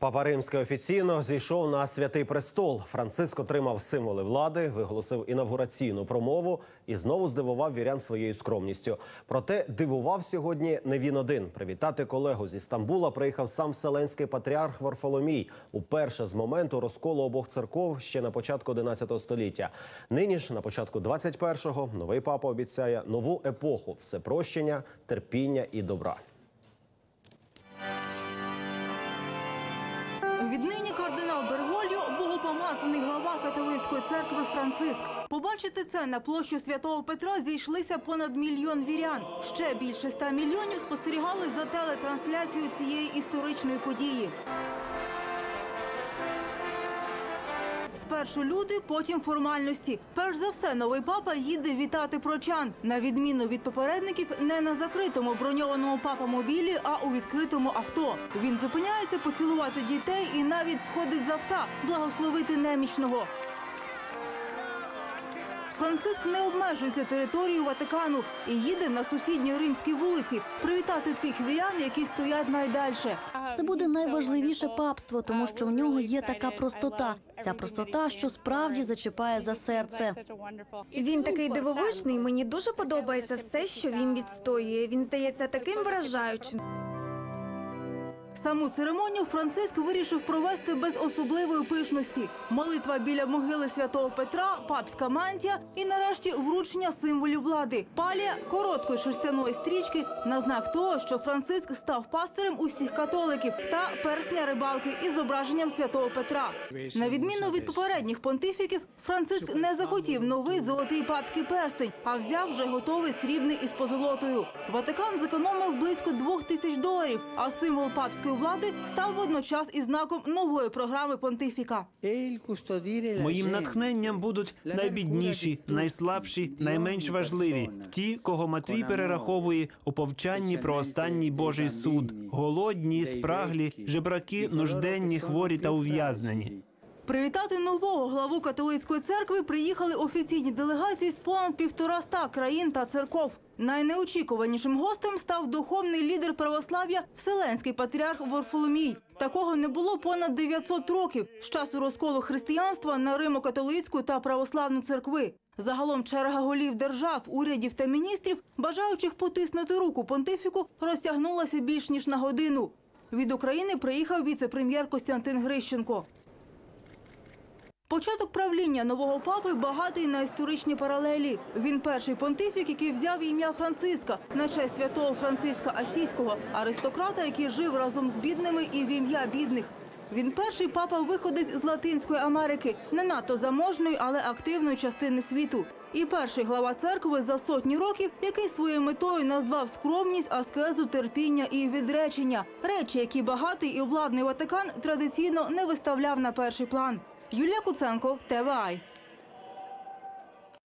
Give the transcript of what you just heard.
Папа Римський офіційно зійшов на святий престол. Франциск отримав символи влади, виголосив інавгураційну промову і знову здивував вірян своєю скромністю. Проте дивував сьогодні не він один. Привітати колегу зі Стамбула приїхав сам вселенський патріарх Варфоломій. Уперше з моменту розколу обох церков ще на початку 11 століття. Нині ж на початку 21-го новий папа обіцяє нову епоху всепрощення, терпіння і добра. Віднині кардинал Бергольо – богопомазаний глава католицької церкви Франциск. Побачити це на площу Святого Петра зійшлися понад мільйон вірян. Ще більше ста мільйонів спостерігали за телетрансляцією цієї історичної події. Спершу люди, потім формальності. Перш за все, новий папа їде вітати прочан. На відміну від попередників, не на закритому броньованому папа-мобілі, а у відкритому авто. Він зупиняється поцілувати дітей і навіть сходить з авто, благословити немічного. Франциск не обмежується територією Ватикану і їде на сусідній римській вулиці привітати тих вірян, які стоять найдальше. Це буде найважливіше папство, тому що в нього є така простота. Ця простота, що справді зачіпає за серце. Він такий дивовижний. Мені дуже подобається все, що він відстоює. Він здається таким вражаючим. Саму церемонію Франциск вирішив провести без особливої пишності. Молитва біля могили святого Петра, папська мантія і нарешті вручення символів влади. Палія короткої шерстяної стрічки на знак того, що Франциск став пастирем усіх католиків та персня рибалки із зображенням святого Петра. На відміну від попередніх понтифіків, Франциск не захотів новий золотий папський перстень, а взяв вже готовий срібний із позолотою. Ватикан зекономив близько двох тисяч доларів, а символ папської влади став водночас і знаком нової програми понтифіка. Моїм натхненням будуть найбідніші, найслабші, найменш важливі ті, кого Матвій перераховує у повчанні про останній Божий суд: голодні, спраглі, жебраки, нужденні, хворі та ув'язнені. Привітати нового главу католицької церкви приїхали офіційні делегації з понад півтораста країн та церков. Найнеочікуванішим гостем став духовний лідер православ'я Вселенський патріарх Варфоломій. Такого не було понад 900 років з часу розколу християнства на Римо-католицьку та православну церкви. Загалом черга голів держав, урядів та міністрів, бажаючих потиснути руку понтифіку, розтягнулася більш ніж на годину. Від України приїхав віце-прем'єр Костянтин Грищенко. Початок правління нового папи багатий на історичні паралелі. Він перший понтифік, який взяв ім'я Франциска на честь святого Франциска Асійського, аристократа, який жив разом з бідними і в ім'я бідних. Він перший папа виходець з Латинської Америки, не надто заможної, але активної частини світу. І перший глава церкви за сотні років, який своєю метою назвав скромність, аскезу, терпіння і відречення речі, які багатий і обладний Ватикан традиційно не виставляв на перший план. Юлія Куценко, ТВАЙ.